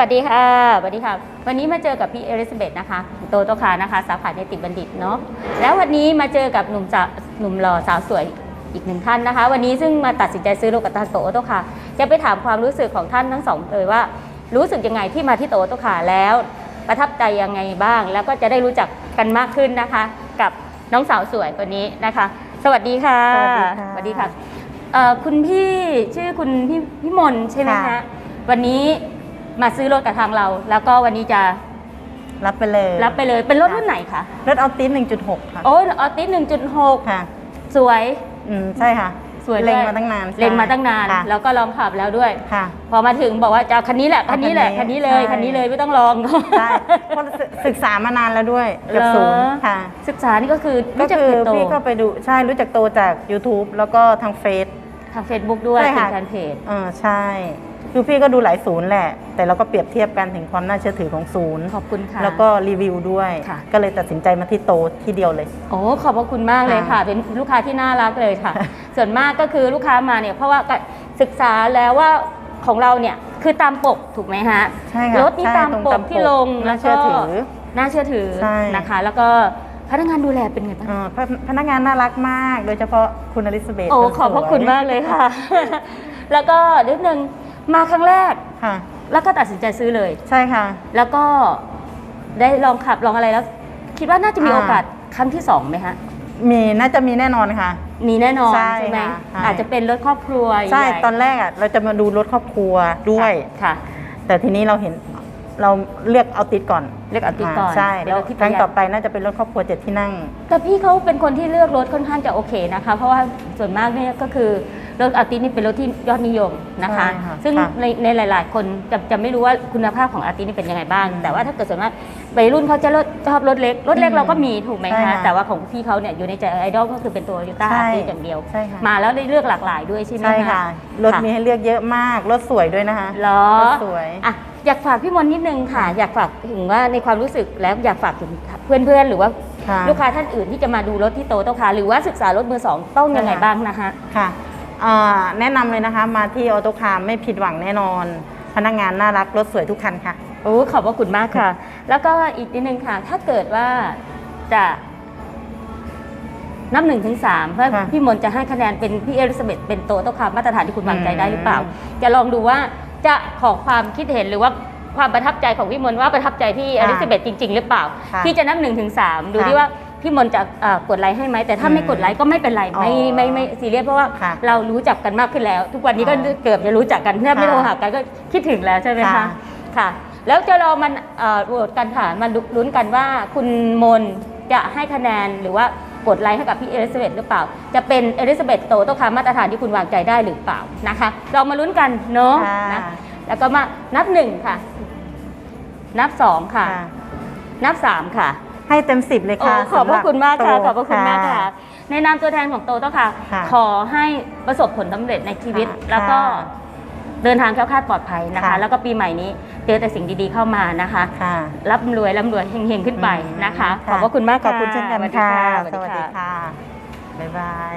วัสดีค่ะสวัสดีค่ะ วันนี้มาเจอกับพี่เอลิซาเบธนะคะโตโตคานะคะ สาขาเนติบัณฑิตเนาะแล้ววันนี้มาเจอกับหนุ่มสาวหนุ่มหล่อสาวสวยอีกหนึ่งท่านนะคะ วันนี้ซึ่งมาตัดสินใจซื้อรถกับทางโตโตคาจะไปถามความรู้สึกของท่านทั้งสองเลยว่า รู้สึกยังไงที่มาที่โตโตคาแล้ว ประทับใจยังไงบ้าง แล้วก็จะได้รู้จักกันมากขึ้นนะคะ กับน้องสาวสวยคนนี้นะคะ สวัสดีค่ะสวัสดีค่ะเอ่อคุณพี่ชื่อคุณพี่พี่มนใช่ไหมคะค่ะวันนี้ มาซื้อรถกับทางเรา แล้วก็วันนี้จะรับไปเลย รับไปเลยเป็นรถค่ะรุ่นไหนคะรถออติส1.6 ค่ะ โอ้ยออติสหนึ่งจุดหกค่ะ สวย อืม ใช่ค่ะ สวยเล็งด้วยมาตั้งนานเล็งมาตั้งนานค่ะแล้วก็ลองขับแล้วด้วย ค่ะ พอมาถึงบอกว่าจะเอาคันนี้แหละเอาคันนี้แหละ คัคันนนี้นี้เลยใช่คันนี้เลยไม่ต้องลองใช่เพราะศึกศึกษามานานแล้วด้วยเกับเหรอศูนย์ค่ะ ศึกษานี่ก็คือก็รู้จักคือเพจโตพี่ก็ไปดู ใช่ รู้จักโตจาก YouTube แล้วก็ทางเฟซ ทางเฟซบุ๊กด้วยใช่เป็ค่ะนแฟนเพจเออใช่ คือพี่ก็ดูหลายศูนย์แหละ แต่เราก็เปรียบเทียบกันถึงความน่าเชื่อถือของศูนย์ ขอบคุณค่ะ แล้วก็รีวิวด้วย ค่ะ ก็เลยตัดสินใจมาที่โตที่เดียวเลย โอ้ขอบพระคุณมากเลยค่ะค่ะเป็นลูกค้าที่น่ารักเลยค่ะค่ะ ส่วนมากก็คือลูกค้ามาเนี่ยเพราะว่าก็ศึกษาแล้วว่าของเราเนี่ยคือตามปกถูกไหมฮะใช่ค่ะรถนี่ใช่ตามรงปกที่ลงน่าเชื่อถือ น่าเชื่อถือใช่ นะคะ แล้วก็พนักงานดูแลเป็นไงบ้าง เอ่อพพนักงานน่ารักมาก โดยเฉพาะคุณอลิซาเบธโอ้นสวยขอบพระคุณมากเลยค่ะ แล้วก็นิดนึง มาครั้งแรก ค่ะ แล้วก็ตัดสินใจซื้อเลย ใช่ค่ะ แล้วก็ได้ลองขับลองอะไรแล้ว คิดว่าน่าจะมีอ่าโอกาสครั้งที่สองไหมฮะ มีน่าจะมีแน่นอนค่ะ มีแน่นอนใช่ใช่ไหมค่ะใช่ อาจจะเป็นรถครอบครัวใช่ใหญ่ตอนแรกอะเราจะมาดูรถครอบครัวด้วย ค่ะ แต่ทีนี้เราเห็นเราเลือกเอาติดก่อนเลือกเอาติดก่อนใช่เป็นแล้วรถที่ครั้งประหยัดต่อไปน่าจะเป็นรถครอบครัวเจ็ดที่นั่ง แต่พี่เขาเป็นคนที่เลือกรถค่อนข้างจะโอเคนะคะ เพราะว่าส่วนมากเนี่ยก็คือ รถอาร์ติสนี่เป็นรถที่ยอดนิยมนะคะ ใช่ค่ะซึ่งค่ะในในหลาย ๆ คนจะจะไม่รู้ว่าคุณภาพของอาร์ติสนี่เป็นยังไงบ้างอืมแต่ว่าถ้าเกิดส่วนมากวัยรุ่นเขาจะรถชอบรถเล็ก รถเล็กอืมเราก็มีถูกไหมใช่คะค่ะแต่ว่าของพี่เขาเนี่ยอยู่ในใจไอดอลก็คือเป็นตัวยูต้าใช่อาร์ติสอย่างเดียว ใช่ค่ะ มาแล้วได้เลือกหลากหลายด้วยใช่ไหมใช่ค่ะ รถค่ะมีให้เลือกเยอะมาก รถสวยด้วยนะคะ เหรอ รถสวย อะอยากฝากพี่มนต์นิดนึงค่ะ อยากฝากถึงว่าในความรู้สึกแล้วอยากฝากถึงเพื่อนๆ หรือว่าค่ะ ลูกค้าท่านอื่นที่จะมาดูรถที่โตโตคาหรือว่าศึกษารถมือสองต้องยังไงค่ะบ้างนะคะ ค่ะเอ่อ แนะนำเลยนะคะ มาที่ออโตคาร์ไม่ผิดหวังแน่นอน พนักงานน่ารักรถสวยทุกคันค่ะ โอ้ขอบพระคุณมากค่ะ แล้วก็อีกนิดนึงค่ะ ถ้าเกิดว่าจะนับหนึ่งถึงสามเพื่อค่ะพี่มนต์จะให้คะแนนเป็นพี่เอลิซาเบธเป็นโตโตคามาตรฐานที่คุณวางใจได้หรือเปล่าอืมจะลองดูว่าจะขอความคิดเห็นหรือว่าความประทับใจของพี่มนต์ว่าประทับใจพี่เอลิซาเบธจริง ๆ หรือเปล่าค่ะพี่จะนับหนึ่งถึงสามดูค่ะที่ว่า พี่มนต์จะเอ่อกดไลค์ให้ไหมแต่ถ้าอืมไม่กดไลค์ก็ไม่เป็นไรไม่อ๋อไม่ไม่ซีเรียสเพราะว่าค่ะเรารู้จักกันมากขึ้นแล้ว ทุกวันนี้ก็อ๋อเกือบจะรู้จักกันแทบไม่ค่ะโทรหากันก็คิดถึงแล้วใช่ไหมคะค่ะค่ะแล้วจะรอมันเอ่อโหวตกันค่ะมาลุ้นกันว่าคุณมนจะให้คะแนนหรือว่ากดไลค์ให้กับพี่เอลิซาเบธหรือเปล่า จะเป็นเอลิซาเบธโตโตคามาตรฐานที่คุณวางใจได้หรือเปล่านะคะ เรามาลุ้นกันเนาะค่ะนะแล้วก็มานับหนึ่งค่ะ นับสองค่ะค่ะนับสามค่ะ ให้เต็มสิบเลยโอ้ค่ะขอบพระคุณมากค่ะสำหขอบพระคุณมากค่ะ ในนามตัวแทนของโตโตค่ะค่ะ ขอให้ประสบผลสำเร็จในชีวิตค่ะแล้วก็ค่ะเดินทางแคล้วคลาดปลอดภัยนะคะค่ะแล้วก็ปีใหม่นี้เจอแต่สิ่งดีๆเข้ามานะคะค่ะร่ำรวยร่ำรวยเฮงๆขึ้นไปนะคะ ขอบพระคุณมากขอบคุณเช่นกันสวัสดีค่ะค่ะ สวัสดีค่ะ บ๊ายบาย